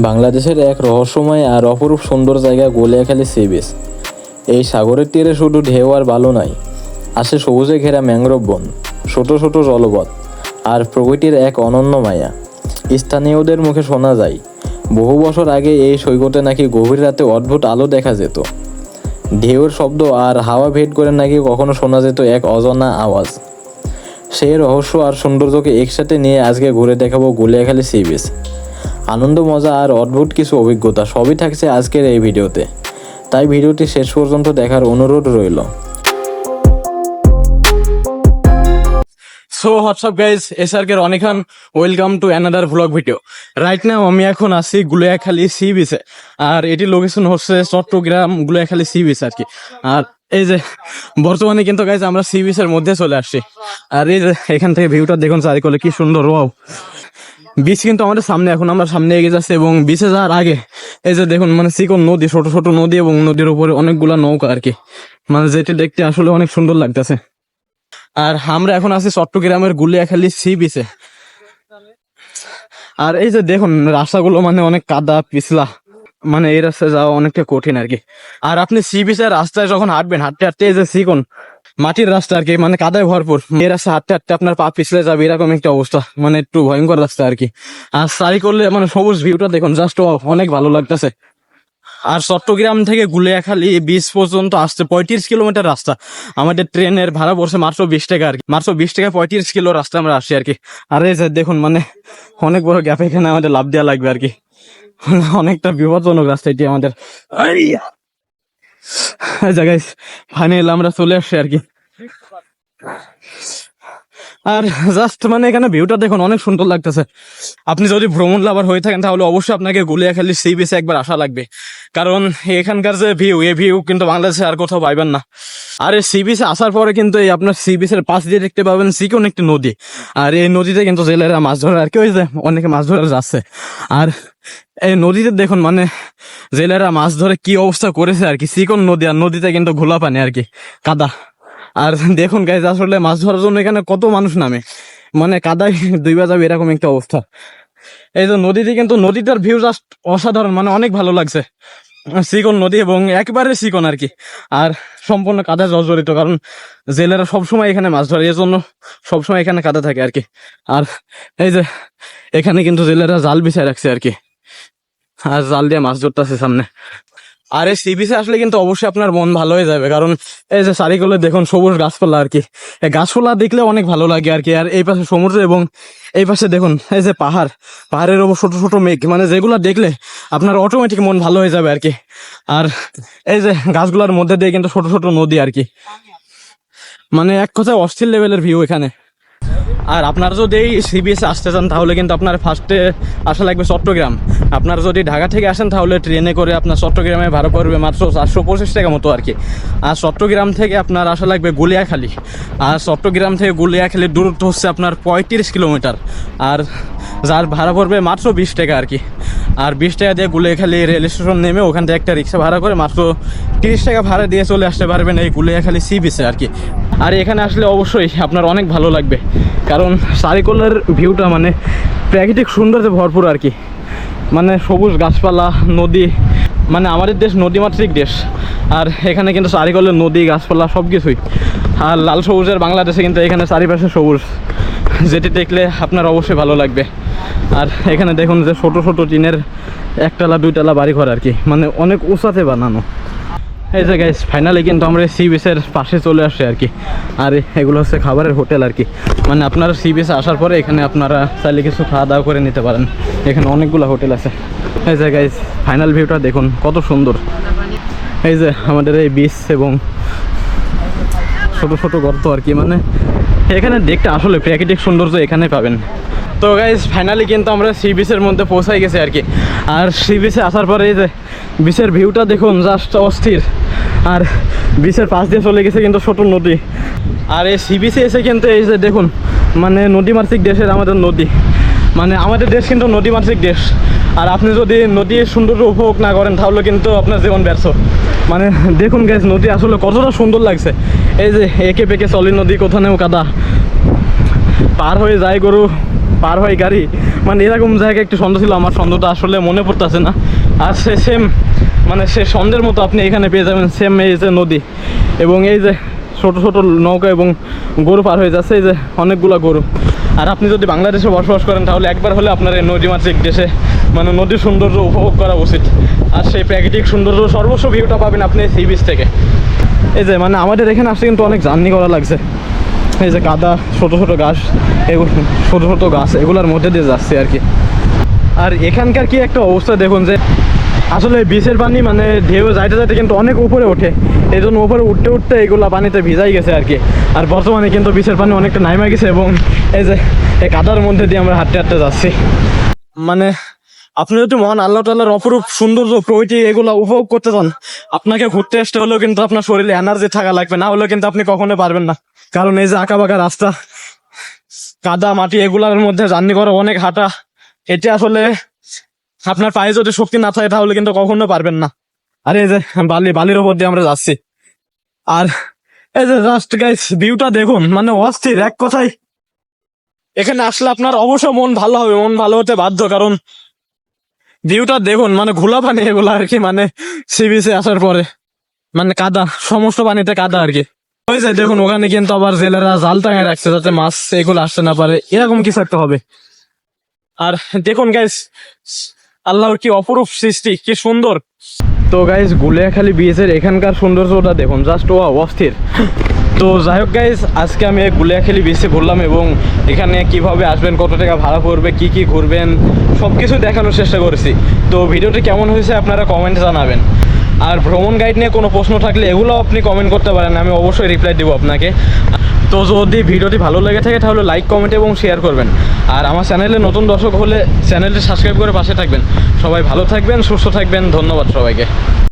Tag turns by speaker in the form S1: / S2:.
S1: বাংলাদেশের এক রহস্যময় আর অপরূপ সুন্দর জায়গা গলিয়াখালী সি বিচ এই সাগরের তীরে শুধু ঢেউ আর বালু নাই, আসে সবুজে ঘেরা ম্যাংগ্রোভ বন, ছোট ছোট জলপথ আর প্রকৃতির এক অনন্য মায়া। স্থানীয়দের মুখে শোনা যায়, বহু বছর আগে এই সৈকতে নাকি গভীর রাতে অদ্ভুত আলো দেখা যেত। ঢেউর শব্দ আর হাওয়া ভেদ করে নাকি কখনো শোনা যেত এক অজানা আওয়াজ। সেই রহস্য আর সৌন্দর্যকে একসাথে নিয়ে আজকে ঘুরে দেখাবো গুলিয়াখালী সি বিচ আনন্দ, মজা আর অদ্ভুত কিছু অভিজ্ঞতা সবই থাকছে আজকের এই ভিডিওতে। তাই ভিডিওটি শেষ পর্যন্ত দেখার অনুরোধ রইল।
S2: So what's up guys S R SRK অনেকক্ষণ welcome to another vlog video right now আমি এখন আছি গুলিয়াখালী সি বিচে আর এটি লোকেশন হচ্ছে চট্টগ্রাম গুলিয়াখালী সি বিচ আর কি। আর এই যে, বর্তমানে কিন্তু গাইজ আমরা সি বিচের মধ্যে চলে আসছি। আর এই যে, এখান থেকে ভিউটা দেখুন চারিকলে, কি সুন্দর ওয়াও বিচ কিন্তু আমাদের সামনে, এখন আমরা সামনে এগিয়ে যাচ্ছে এবং বিচে যাওয়ার আগে এই যে দেখুন মানে চিকন নদী, ছোট ছোট নদী এবং নদীর উপরে অনেকগুলা নৌকা আর কি। মানে যেটি দেখতে আসলে অনেক সুন্দর লাগতেছে। আর আমরা এখন আছি চট্টগ্রামের গুলিয়াখালি সি বিচে। আর এই যে দেখুন, রাস্তাগুলো মানে অনেক কাদা, পিছলা। মানে এই রাস্তায় যাওয়া অনেকটা কঠিন আর কি। আর আপনি সি বিচের রাস্তায় যখন হাঁটবেন, হাঁটতে হাঁটতে যে চিকন মাটির রাস্তা আর কি মানে কাদায় ভরপুর, এই রাস্তা হাঁটতে হাঁটতে আপনার পা পিছলে যাবে, এরকম একটা অবস্থা মানে একটু ভয়ঙ্কর রাস্তা আর কি। আর সারি করলে মানে সবুজ ভিউটা দেখুন জাস্ট অনেক ভালো লাগতেছে। আর চট্টগ্রাম থেকে গুলিয়াখালী বিচ পর্যন্ত আসতে পঁয়ত্রিশ কিলোমিটার রাস্তা। আমাদের ট্রেনের ভাড়া পড়ছে মাত্র বিশ টাকা আর কি, মাত্র বিশ টাকা পঁয়ত্রিশ কিলো রাস্তা আমরা আসছি আর কি। আর এই দেখুন মানে অনেক বড় গ্যাপ এখানে আমাদের লাভ দেওয়া লাগবে আর কি। অনেকটা বিপজ্জনক রাস্তা এটি আমাদের। আচ্ছা গাইস ফাইনাল আমরা চলে আসছি আর কি। আর জাস্ট মানে এখানে ভিউটা দেখুন, অনেক সুন্দর লাগতেছে। আপনি যদি ভ্রমণ লাভার হয়ে থাকেন, তাহলে অবশ্যই আপনাকে গুলিয়াখালী সি বিচে একবার আসা লাগবে। কারণ এখানকার যে ভিউ এ ভিউ কিন্তু বাংলাদেশে আর কোথাও পাইবেন না। আর এই সি বিচে আসার পরে কিন্তু এই আপনার সি বিচের পাশ দিয়ে দেখতে পাবেন সিকোন একটি নদী। আর এই নদীতে কিন্তু জেলেরা মাছ ধরে, আর কি যে অনেকে মাছ ধরার যাচ্ছে। আর এই নদীতে দেখুন মানে জেলেরা মাছ ধরে কি অবস্থা করেছে আর কি। সিকোন নদী, আর নদীতে কিন্তু ঘোলা পানি আর কি, কাদা। আর দেখুন গাইজ আসলে মাছ ধরার জন্য এখানে কত মানুষ নামে। মানে কাদায় দুই যাবে এরকম একটা অবস্থা। এই যে নদীতে কিন্তু, নদীটার ভিউ জাস্ট অসাধারণ মানে অনেক ভালো লাগছে। সিকন নদী এবং একবারে সিকন আর কি। আর সম্পূর্ণ কাদা জর্জরিত, কারণ জেলেরা সবসময় এখানে মাছ ধরে এর জন্য সবসময় এখানে কাদা থাকে আর কি। আর এই যে এখানে কিন্তু জেলেরা জাল বিছায় রাখছে আর কি। আর জাল দিয়ে মাছ ধরতেছে সামনে। আর এই সি আসলে কিন্তু অবশ্যই আপনার মন ভালো হয়ে যাবে। কারণ এই যে চারিগুলো দেখুন সবুজ গাছপালা আর কি। গাছপালা দেখলে অনেক ভালো লাগে আর কি। আর এই পাশে সমুদ্র এবং এই পাশে দেখুন, এই যে পাহাড়। পাহাড়ের ওপর ছোট ছোট মেঘ। মানে যেগুলো দেখলে আপনার অটোমেটিক মন ভালো হয়ে যাবে আর কি। আর এই যে গাছগুলোর মধ্যে দিয়ে কিন্তু ছোট ছোট নদী আর কি। মানে এক কথায় অস্থির লেভেলের ভিউ এখানে। আর আপনারা যদি এই সিবিএসে আসতে চান, তাহলে কিন্তু আপনার ফার্স্টে আসা লাগবে চট্টগ্রাম। আপনারা যদি ঢাকা থেকে আসেন, তাহলে ট্রেনে করে আপনার চট্টগ্রামে ভাড়া পড়বে মাত্র চারশো পঁচিশ টাকা মতো আর কি। আর চট্টগ্রাম থেকে আপনার আসা লাগবে গুলিয়াখালি। আর চট্টগ্রাম থেকে গুলিয়াখালির দূরত্ব হচ্ছে আপনার পঁয়ত্রিশ কিলোমিটার। আর যার ভাড়া পড়বে মাত্র বিশ টাকা আর কি। আর বিশ টাকা দিয়ে গুলিয়াখালী রেল স্টেশন নেমে ওখান থেকে একটা রিক্সা ভাড়া করে মাত্র তিরিশ টাকা ভাড়া দিয়ে চলে আসতে পারবেন এই গুলিয়াখালী সি বিচে আর কি। আর এখানে আসলে অবশ্যই আপনার অনেক ভালো লাগবে। কারণ সারিকলের ভিউটা মানে প্রাকৃতিক সৌন্দর্যে ভরপুর আর কি। মানে সবুজ গাছপালা, নদী মানে আমাদের দেশ নদীমাতৃক দেশ। আর এখানে কিন্তু চারিকলের নদী, গাছপালা সব কিছুই আর লাল সবুজের বাংলাদেশে কিন্তু এখানে চারিপাশে সবুজ। যেটি দেখলে আপনার অবশ্যই ভালো লাগবে। আর এখানে দেখুন যে ছোট ছোট টিনের একতলা দুইতলা বাড়ি ঘর আর কি। মানে অনেক উঁচাতে বানানো। এই যে গাইস ফাইনালি কিন্তু আমরা সি বিচের পাশে চলে আসছি আর কি। আর এগুলো হচ্ছে খাবারের হোটেল আর কি। মানে আপনারা সি বিচে আসার পরে এখানে আপনারা চাইলে কিছু খাওয়া দাওয়া করে নিতে পারেন। এখানে অনেকগুলো হোটেল আছে। এই যে গাইস ফাইনাল ভিউটা দেখুন, কত সুন্দর। এই যে আমাদের এই বিচ এবং ছোট ছোট গর্ত আর কি। মানে এখানে দেখতে আসলে প্রাকৃতিক সৌন্দর্য এখানে পাবেন। তো গাইজ ফাইনালি কিন্তু আমরা সি বিচের মধ্যে পৌঁছাই গেছি আর কি। আর সি বিচে আসার পরে এই যে বিচের ভিউটা দেখুন জাস্ট অস্থির। আর বিচের পাশ দিয়ে চলে গেছে কিন্তু ছোট নদী। আর এই সি বিচে এসে কিন্তু এই যে দেখুন মানে নদীমাতৃক দেশের আমাদের নদী। মানে আমাদের দেশ কিন্তু নদীমাতৃক দেশ। আর আপনি যদি নদীর সৌন্দর্য উপভোগ না করেন, তাহলে কিন্তু আপনার জীবন ব্যর্থ। মানে দেখুন গ্যাস নদী আসলে কতটা সুন্দর লাগছে। এই যে একে পেকে চলি নদী কোথানেও কাদা। পার হয়ে যায় গরু, পার হয় গাড়ি। মানে এরকম জায়গায় একটু সন্দেহ ছিল, আমার সন্দেহটা আসলে মনে পড়তেছে না। আর সে সেম মানে সে সন্ধ্যের মতো আপনি এখানে পেয়ে যাবেন সেম এই যে নদী। এবং এই যে ছোট ছোট নৌকা এবং গরু পার হয়ে যাচ্ছে, এই যে অনেকগুলো গরু। আর আপনি যদি বাংলাদেশে বসবাস করেন, তাহলে একবার হলে আপনার এই নদী নদীমাতৃক দেশে মানে নদীর সৌন্দর্য উপভোগ করা উচিত। আর সেই প্রাকৃতিক সৌন্দর্য সর্বস্ব ভিউটা পাবেন আপনি সি বিচ থেকে। এই যে মানে আমাদের এখানে আসতে কিন্তু অনেক জার্নি করা লাগছে। এই যে কাদা ছোটো ছোটো গাছ এগুলো ছোটো ছোটো গাছ এগুলোর মধ্যে দিয়ে যাচ্ছে আর কি। আর এখানকার কি একটা অবস্থা দেখুন যে, আসলে বিচের পানি মানে ঢেউ যাইতে যাইতে কিন্তু অনেক উপরে ওঠে। এই জন্য উপরে উঠতে উঠতে এগুলো পানিতে ভিজাই গেছে আর কি। আর বর্তমানে কিন্তু বিচের পানি অনেকটা নাইমা গেছে এবং এই যে, এই কাদার মধ্যে দিয়ে আমরা হাঁটতে হাঁটতে যাচ্ছি। মানে আপনি যদি মহান আল্লাহ তাল্লাহর অপরূপ সৌন্দর্য প্রকৃতি এগুলো উপভোগ করতে চান, আপনাকে ঘুরতে আসতে হলেও কিন্তু আপনার শরীরে এনার্জি থাকা লাগবে, না হলেও কিন্তু আপনি কখনো পারবেন না। কারণ এই যে আঁকা বাঁকা রাস্তা, কাদা, মাটি, এগুলার মধ্যে জার্নি করা অনেক হাঁটা এটা আসলে আপনার পায়ে যদি শক্তি না থাকে, তাহলে কিন্তু কখনো পারবেন না। আরে এই যে বালি, বালির ওপর দিয়ে আমরা যাচ্ছি। আর এই যে জাস্ট গাইস ভিউটা দেখুন মানে অস্থির, এক কথায়। এখানে আসলে আপনার অবশ্য মন ভালো হবে, মন ভালো হতে বাধ্য, কারণ ভিউটা দেখুন মানে ঘোলা পানি এগুলো আর কি মানে সি বিচে আসার পরে। মানে কাদা, সমস্ত পানিতে কাদা আর কি। ওই যে দেখুন, ওখানে কিন্তু আবার জেলেরা জাল টাঙায় রাখছে যাতে মাছ এগুলো আসতে না পারে। এরকম কিছু একটা হবে? আর দেখুন গাইস আল্লাহর কি অপরূপ সৃষ্টি, কি সুন্দর। তো গাইস গুলিয়াখালী বিচের এখানকার সৌন্দর্যটা দেখুন জাস্ট ও অস্থির। তো যাই হোক গাইস আজকে আমি গুলিয়াখালী বিচে ঘুরলাম এবং এখানে কীভাবে আসবেন, কত টাকা ভাড়া পড়বে, কি কি ঘুরবেন সব কিছু দেখানোর চেষ্টা করেছি। তো ভিডিওটি কেমন হয়েছে আপনারা কমেন্টে জানাবেন। আর ভ্রমণ গাইড নিয়ে কোনো প্রশ্ন থাকলে এগুলো আপনি কমেন্ট করতে পারেন, আমি অবশ্যই রিপ্লাই দেবো আপনাকে। তো যদি ভিডিওটি ভালো লেগে থাকে, তাহলে লাইক কমেন্ট এবং শেয়ার করবেন। আর আমার চ্যানেলে নতুন দর্শক হলে চ্যানেলটি সাবস্ক্রাইব করে পাশে থাকবেন। সবাই ভালো থাকবেন, সুস্থ থাকবেন, ধন্যবাদ সবাইকে।